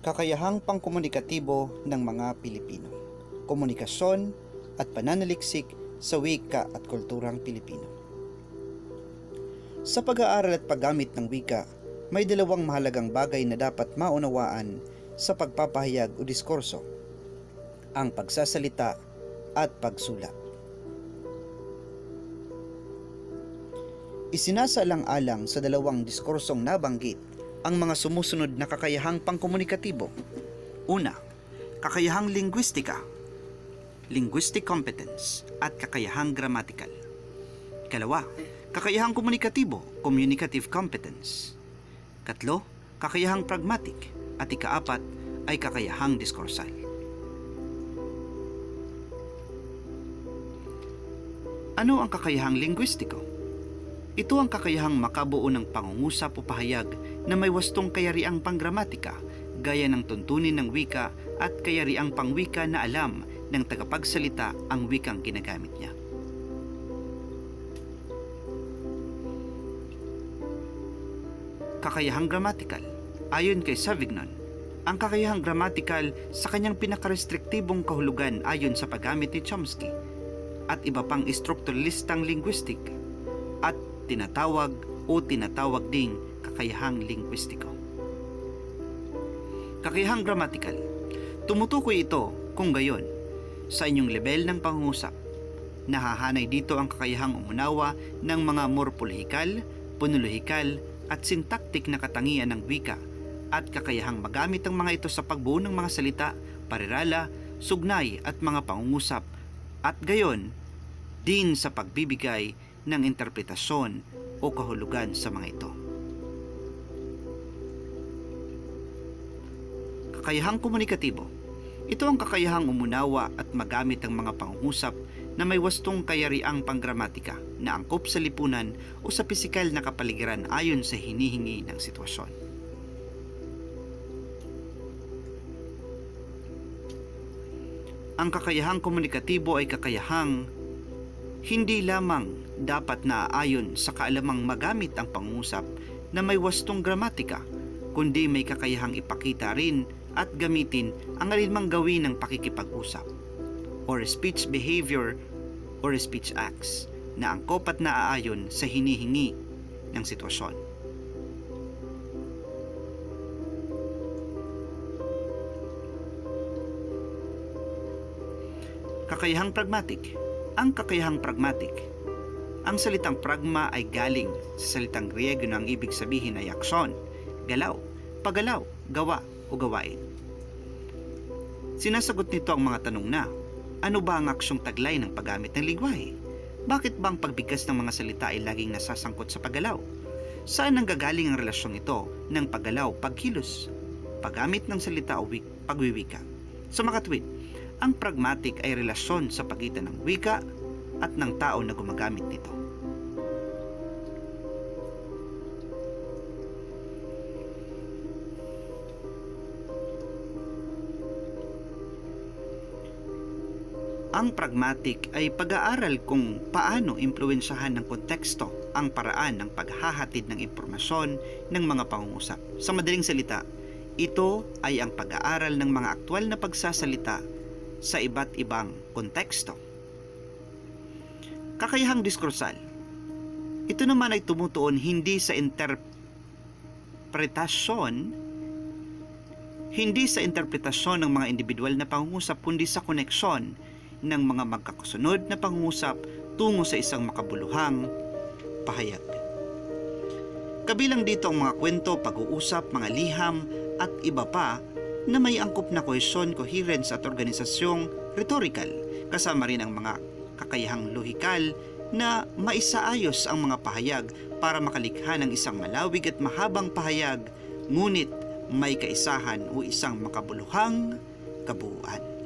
Kakayahang pangkomunikatibo ng mga Pilipino. Komunikasyon at pananaliksik sa wika at kulturang Pilipino. Sa pag-aaral at paggamit ng wika, may dalawang mahalagang bagay na dapat maunawaan sa pagpapahayag o diskurso. Ang pagsasalita at pagsulat. Isinasaalang-alang sa dalawang diskursong nabanggit ang mga sumusunod na kakayahang pangkomunikatibo. Una, kakayahang linguistika, linguistic competence, at kakayahang grammatical. Ikalawa, kakayahang komunikatibo, communicative competence. Katlo, kakayahang pragmatic, at ikaapat ay kakayahang diskursal. Ano ang kakayahang linguistiko? Ito ang kakayahang makabuo ng pangungusap o pahayag na may wastong kayariang panggramatika, gaya ng tuntunin ng wika at kayariang pangwika na alam ng tagapagsalita ang wikang ginagamit niya. Kakayahang gramatikal Ayon kay Savignon, ang kakayahang gramatikal sa kanyang pinakarestriktibong kahulugan ayon sa paggamit ni Chomsky at iba pang strukturalistang linguistic at tinatawag o tinatawag ding kakayahang linguistiko. Kakayahang gramatikal. Tumutukoy ito kung gayon sa inyong level ng pangungusap. Nahahanay dito ang kakayahang umunawa ng mga morpolohikal, punolohikal at sintaktik na katangian ng wika at kakayahang magamit ang mga ito sa pagbuo ng mga salita, parirala, sugnay at mga pangungusap at gayon din sa pagbibigay ng interpretasyon o kahulugan sa mga ito. Kakayahang komunikatibo. Ito ang kakayahang umunawa at magamit ang mga pangungusap na may wastong kayariang panggramatika na angkop sa lipunan o sa pisikal na kapaligiran ayon sa hinihingi ng sitwasyon. Ang kakayahang komunikatibo ay kakayahang hindi lamang dapat naaayon sa kaalamang magamit ang pangusap na may wastong gramatika, kundi may kakayahang ipakita rin at gamitin ang alinmang gawin ng pakikipag-usap or speech behavior or speech acts na angkop at naaayon sa hinihingi ng sitwasyon. Kakayahang pragmatic. Ang kakayahang pragmatic. Ang salitang pragma ay galing sa salitang Griego na ang ibig sabihin ay aksyon, galaw, paggalaw, gawa o gawain. Sinasagot nito ang mga tanong na, ano ba ang aksyong taglay ng paggamit ng lingwahe? Bakit ba ang pagbigkas ng mga salita ay laging nasasangkot sa paggalaw? Saan ang gagaling ang relasyong ito ng paggalaw, pagkilos, paggamit ng salita o wik, pagwiwika? Sa makatwid, ang pragmatic ay relasyon sa pagitan ng wika at ng tao na gumagamit nito. Ang pragmatic ay pag-aaral kung paano impluensyahan ng konteksto ang paraan ng paghahatid ng impormasyon ng mga pangungusap. Sa madaling salita, ito ay ang pag-aaral ng mga aktwal na pagsasalita sa iba't ibang konteksto. Kakayahang diskursal. Ito naman ay tumutuon hindi sa interpretasyon hindi sa interpretasyon ng mga individual na pangungusap kundi sa koneksyon ng mga magkakasunod na pangungusap tungo sa isang makabuluhang pahayag. Kabilang dito ang mga kwento, pag-uusap, mga liham at iba pa na may angkop na kohesyon, coherence at organisasyong rhetorical, kasama rin ang mga kakayahang lohikal na maisaayos ang mga pahayag para makalikha ng isang malawig at mahabang pahayag, ngunit may kaisahan o isang makabuluhang kabuuan.